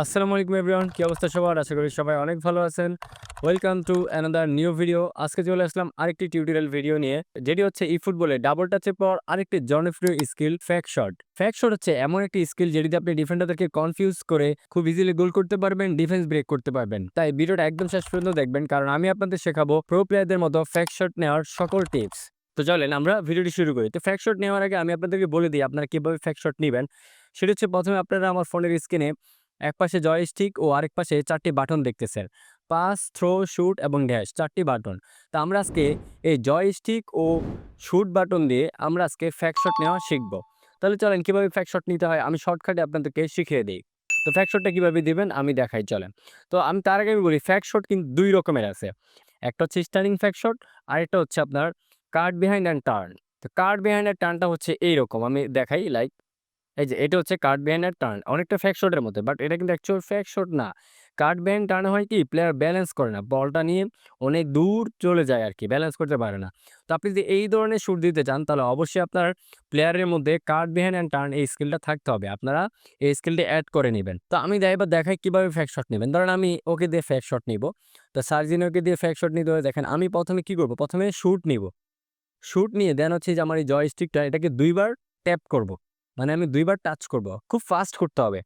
আসসালামু আলাইকুম এভরিওয়ান কি অবস্থা সবার? আশা করি সবাই অনেক ভালো আছেন। Welcome to another new video আজকে চলে আসলাম আরেকটি টিউটোরিয়াল ভিডিও নিয়ে, যেটি হচ্ছে ই ফুটবলে ডাবল টাচের পর আরেকটি জনপ্রিয় skill fake shot fake shot হচ্ছে এমন একটি স্কিল যেটিতে আপনি ডিফেন্ডারদেরকে কনফিউজ করে খুব ইজিলি গোল করতে পারবেন ডিফেন্স ব্রেক করতে পারবেন। তাই ভিডিওটা একদম শেষ পর্যন্ত দেখবেন, কারণ আমি আপনাদের শেখাবো প্রো প্লেয়ারদের মতো ফ্যাক শট নেওয়ার সকল টিপস তো চলেন আমরা ভিডিওটি শুরু করি। তো ফ্যাক শট নেওয়ার আগে আমি আপনাদেরকে বলে দিই, আপনারা কীভাবে ফ্যাক শট নেবেন। সেটা হচ্ছে প্রথমে আপনারা আমার ফোনের স্ক্রিনে এক পাশে জয়স্টিক ও আরেক পাশে চারটি বাটন দেখতেছেন। পাস থ্রো শুট এবং ড্যাশ চারটি বাটন তা আমরা আজকে এই জয়স্টিক ও শুট বাটন দিয়ে আমরা আজকে ফ্যাক শট নেওয়া শিখব। তাহলে চলেন, কীভাবে ফ্যাক শট নিতে হয়? আমি শর্টকাটে আপনাদেরকে শিখিয়ে দিই। তো ফ্যাক শটটা কীভাবে দিবেন? আমি দেখাই, চলেন। তো আমি তার আগে আমি বলি ফ্যাক শট কিন্তু দুই রকমের আছে। একটা হচ্ছে স্টার্নিং ফ্যাক শট আরেকটা হচ্ছে আপনার কার্ড বিহাইন্ড অ্যান্ড টার্ন তো কার্ড বিহাইন্ড অ্যান্ড টার্নটা হচ্ছে এইরকম। আমি দেখাই লাইক এই যে, এটা হচ্ছে কার্ড বিহাইন্ড টার্ন অনেকটা ফ্যাক শটের মধ্যে বাট এটা কিন্তু অ্যাকচুয়াল ফ্যাক শট না। কার্ড বিহাইন্ড টার্ন হয় কি প্লেয়ার ব্যালেন্স করে না বলটা নিয়ে অনেক দূর চলে যায় আর কি ব্যালেন্স করতে পারে না। তো আপনি যদি এই ধরনের শুট দিতে চান, তাহলে অবশ্যই আপনার প্লেয়ারের মধ্যে কার্ড বিহাইন্ড অ্যান্ড টার্ন এই স্কিলটা থাকতে হবে। আপনারা এই স্কিলটি অ্যাড করে নেবেন। তো আমি এবার দেখাই কীভাবে ফ্যাক শট নেবেন। ধরেন আমি ওকে দিয়ে ফ্যাক শট নিব। তো সার্জিনোকে দিয়ে ফ্যাক শট নিতে হবে দেখেন, আমি প্রথমে কি করব? প্রথমে শুট নিব। শুট নিয়ে দেন হচ্ছে যে, আমার এই জয়স্টিকটা এটাকে দুইবার ট্যাপ করব। মানে আমি দুইবার টাচ করব। খুব ফাস্ট করতে হবে।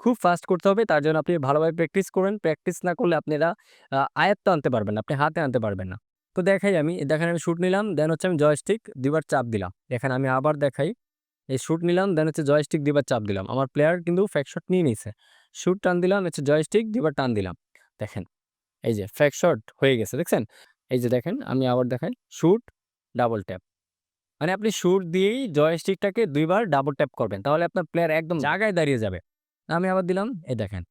খুব ফাস্ট করতে হবে, তার জন্য আপনি ভালোভাবে প্র্যাকটিস করবেন প্র্যাকটিস না করলে আপনারা আয়ত্ত আনতে পারবেন আপনি হাতে আনতে পারবেন না। তো দেখাই আমি, দেখেন আমি শ্যুট নিলাম দেন হচ্ছে আমি জয়স্টিক দুইবার চাপ দিলাম। দেখেন আমি আবার দেখাই, এই শ্যুট নিলাম দেন হচ্ছে জয়স্টিক দুইবার চাপ দিলাম। আমার প্লেয়ার কিন্তু ফ্যাক শট নিয়ে নিছে। শ্যুট টান দিলাম, হচ্ছে জয়স্টিক দুইবার টান দিলাম। দেখেন, এই যে ফ্যাক শট হয়ে গেছে, দেখছেন? এই যে দেখেন, আমি আবার দেখাই শ্যুট ডাবল ট্যাপ মানে আপনি শুট দিয়েই জয়স্টিকটাকে দুইবার ডাবল ট্যাপ করবেন। তাহলে আপনার প্লেয়ার একদম জায়গায় দাঁড়িয়ে যাবে। আমি আবার দিলাম, এই দেখেন।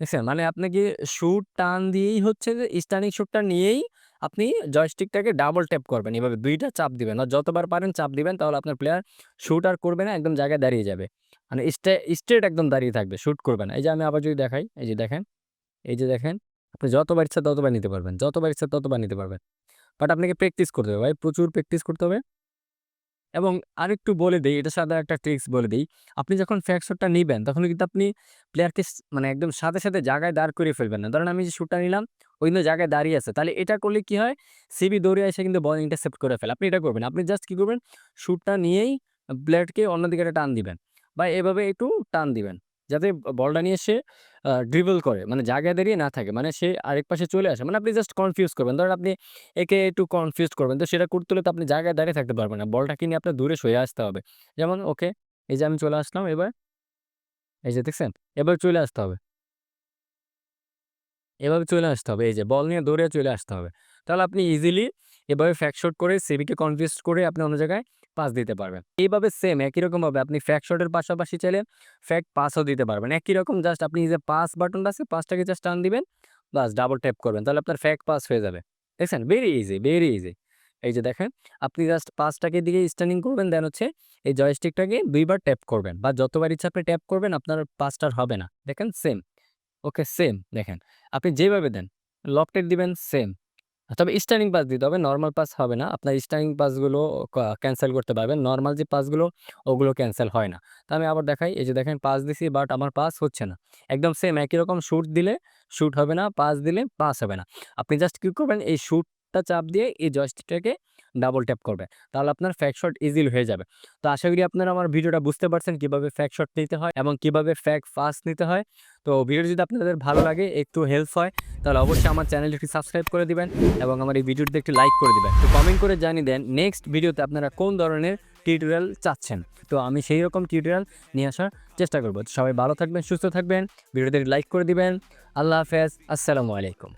দেখছেন? মানে আপনি কি শুট টান দিয়েই হচ্ছে যে স্টার্নিং শুটটা নিয়েই আপনি জয়স্টিকটাকে ডাবল ট্যাপ করবেন। এভাবে দুইটা চাপ দিবেন আর যতবার পারেন চাপ দিবেন, তাহলে আপনার প্লেয়ার শুট আর করবে না, একদম জায়গায় দাঁড়িয়ে যাবে। মানে স্ট্রেট একদম দাঁড়িয়ে থাকবে শুট করবে না। এই যে আমি আবার যদি দেখাই, এই যে দেখেন, এই যে দেখেন, আপনি যতবার ইচ্ছা ততবার নিতে পারবেন, যতবার ইচ্ছা ততবার নিতে পারবেন। বাট আপনাকে প্র্যাকটিস করতে হবে ভাই, প্রচুর প্র্যাকটিস করতে হবে। এবং আরেকটু বলে দিই, এটা সাদা একটা ট্রিক্স বলে দিই। আপনি যখন ফ্যাক শটটা নেবেন, তখন কিন্তু আপনি প্লেয়ারকে মানে একদম সাথে সাথে জায়গায় দাঁড় করে ফেলবেন না। ধরেন আমি যে শ্যুটটা নিলাম কিন্তু জায়গায় দাঁড়িয়ে আছে, তাহলে এটা করলে কি হয়? সিবি দৌড়িয়ে এসে কিন্তু বল ইন্টারসেপ্ট করে ফেলে। আপনি এটা করবেন। আপনি জাস্ট কী করবেন? শ্যুটটা নিয়েই প্লেয়ারকে অন্যদিকে একটা টান দিবেন বা এভাবে একটু টান দিবেন। যাতে বলটা নিয়ে সে ড্রিবল করে। মানে জায়গায় দাঁড়িয়ে না থাকে। মানে সে আরেক পাশে চলে আসে। মানে আপনি জাস্ট কনফিউজ করবেন। ধরেন আপনি একে একটু কনফিউজ করবেন। তো সেটা করতে হলে তো আপনি জায়গায় দাঁড়িয়ে থাকতে পারবেন না। বলটাকে নিয়ে আপনার দূরে সরে আসতে হবে? যেমন ওকে এই যে আমি চলে আসলাম এবার। এই যে দেখছেন? এবার চলে আসতে হবে। এভাবে চলে আসতে হবে। এই যে বল নিয়ে দৌড়ে চলে আসতে হবে। তাহলে আপনি ইজিলি এভাবে ফ্যাক শট করে সিবিকে কনফিউজ করে আপনি অন্য জায়গায় পাস দিতে পারবেন। এইভাবে সেম একই রকমভাবে আপনি ফ্যাক শটের পাশাপাশি চাইলে ফ্যাক পাসও দিতে পারবেন। একই রকম জাস্ট আপনি যে পাস বাটনটা আছে পাসটাকে জাস্ট টান দিবেন বাস ডাবল ট্যাপ করবেন। তাহলে আপনার ফ্যাক পাস হয়ে যাবে। দেখছেন? ভেরি ইজি ভেরি ইজি এই যে দেখেন, আপনি জাস্ট পাঁচটাকে দিকে স্ট্যান্ডিং করবেন দেন হচ্ছে এই জয়স্টিকটাকে দুইবার ট্যাপ করবেন বা যতবার ইচ্ছা আপনি ট্যাপ করবেন, আপনার পাঁচটার হবে না। দেখেন? সেম ওকে সেম দেখেন, আপনি যেভাবে দেন লফটেড দিবেন সেম তবে স্টার্নিং পাস দিতে হবে, নর্মাল পাস হবে না। আপনার স্টার্নিং পাসগুলো ক্যান্সেল করতে পারবেন। নর্মাল যে পাসগুলো, ওগুলো ক্যান্সেল হয় না। তো আমি আবার দেখাই, এই যে দেখেন পাস দিছি, বাট আমার পাস হচ্ছে না। একদম সেম একই রকম শ্যুট দিলে শ্যুট হবে না, পাস দিলে পাস হবে না। আপনি জাস্ট কী করবেন, এই শ্যুটটা চাপ দিয়ে এই জয়স্টিকটাকে ডাবল ট্যাপ করবে। তাহলে আপনার ফ্যাক শট ইজিলি হয়ে যাবে। তো আশা করি আপনারা আমার ভিডিওটা বুঝতে পারছেন কীভাবে ফ্যাক শট নিতে হয় এবং কীভাবে ফ্যাক ফাস্ট নিতে হয়। তো ভিডিও যদি আপনাদের ভালো লাগে, একটু হেল্প হয়, তাহলে অবশ্যই আমার চ্যানেলটি সাবস্ক্রাইব করে দিবেন এবং আমার এই ভিডিওটিতে একটি লাইক করে দিবেন। তো কমেন্ট করে জানিয়ে দেন নেক্সট ভিডিওতে আপনারা কোন ধরনের টিউটোরিয়াল চাচ্ছেন? তো আমি সেই রকম টিউটোরিয়াল নিয়ে আসার চেষ্টা করব। সবাই ভালো থাকবেন, সুস্থ থাকবেন ভিডিওতে লাইক করে দিবেন। আল্লাহ হাফেজ, আসসালামু আলাইকুম।